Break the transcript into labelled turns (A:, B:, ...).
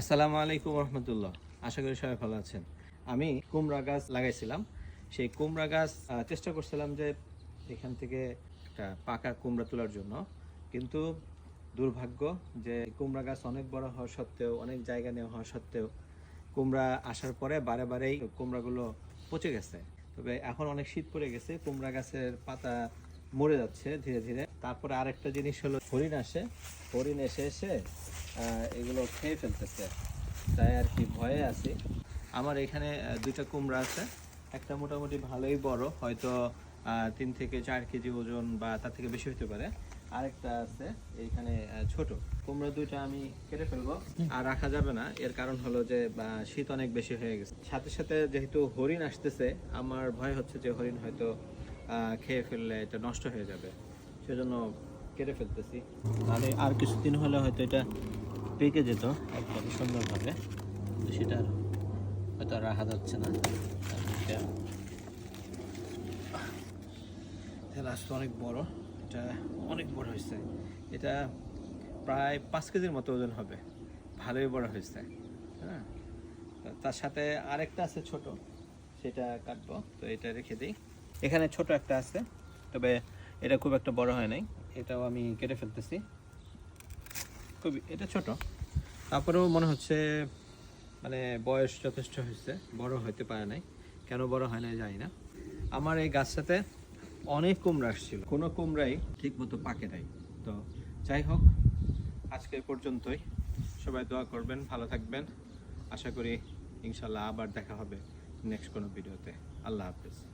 A: আসসালামু আলাইকুম রহমতুল্লাহ। আশা করি সবাই ভালো আছেন। আমি কুমড়া গাছ লাগাইছিলাম। সেই কুমড়া গাছ চেষ্টা করছিলাম যে এখান থেকে একটা পাকা কুমড়া তোলার জন্য। কিন্তু দুর্ভাগ্য যে কুমড়া গাছ অনেক বড় হওয়া সত্ত্বেও, অনেক জায়গা নেওয়া হওয়া সত্ত্বেও কুমড়া আসার পরে বারে বারেই কুমড়াগুলো পচে গেছে। তবে এখন অনেক শীত পড়ে গেছে, কুমড়া গাছের পাতা মরে যাচ্ছে ধীরে ধীরে। তারপরে আরেকটা জিনিস হলো হরিণ আসে। হরিণ এসে এসে এগুলো খেয়ে ফেলতেছে। তাই আর কি ভয়ে আছি। আমার এখানে দুইটা কুমড়া আছে। একটা মোটামুটি ভালোই বড় হয়তো তিন থেকে চার কেজি ওজন বা তার থেকে বেশি হতে পারে। আরেকটা আছে এইখানে আহ, ছোট। কুমড়া দুইটা আমি কেটে ফেলব। আর রাখা যাবে না। এর কারণ হলো যে শীত অনেক বেশি হয়ে গেছে। সাথে সাথে যেহেতু হরিণ আসতেছে আমার ভয় হচ্ছে যে হরিণ হয়তো খেয়ে ফেললে এটা নষ্ট হয়ে যাবে। সেজন্য কেটে ফেলতেছি। তাহলে আর কিছুদিন হলে হয়তো এটা পেকে যেত, একদম সুন্দরভাবে। সেটা হয়তো রাখা যাচ্ছে না। রাস্তা অনেক বড়। এটা অনেক বড় হয়েছে। এটা প্রায় পাঁচ কেজির মতো ওজন হবে। ভালোই বড় হয়েছে। হ্যাঁ? তার সাথে আরেকটা আছে ছোট। সেটা কাটবো। তো এটা রেখে দিই। এখানে ছোট একটা আছে। তবে এটা খুব একটা বড় হয় নাই। এটাও আমি কেটে ফেলতেছি। খুবই, এটা ছোট। তারপরেও মনে হচ্ছে মানে বয়স যথেষ্ট হয়েছে, বড় হইতে পারে নাই। কেন বড় হয় না জানি না। আমার এই গাছটাতে অনেক কুমড়া আসছিল। কোনো কুমড়াই ঠিক মতো পাকে নাই। তো যাই হোক, আজকে এই পর্যন্তই। সবাই দোয়া করবেন, ভালো থাকবেন। আশা করি ইনশাল্লাহ আবার দেখা হবে নেক্সট কোনো ভিডিওতে। আল্লাহ হাফেজ।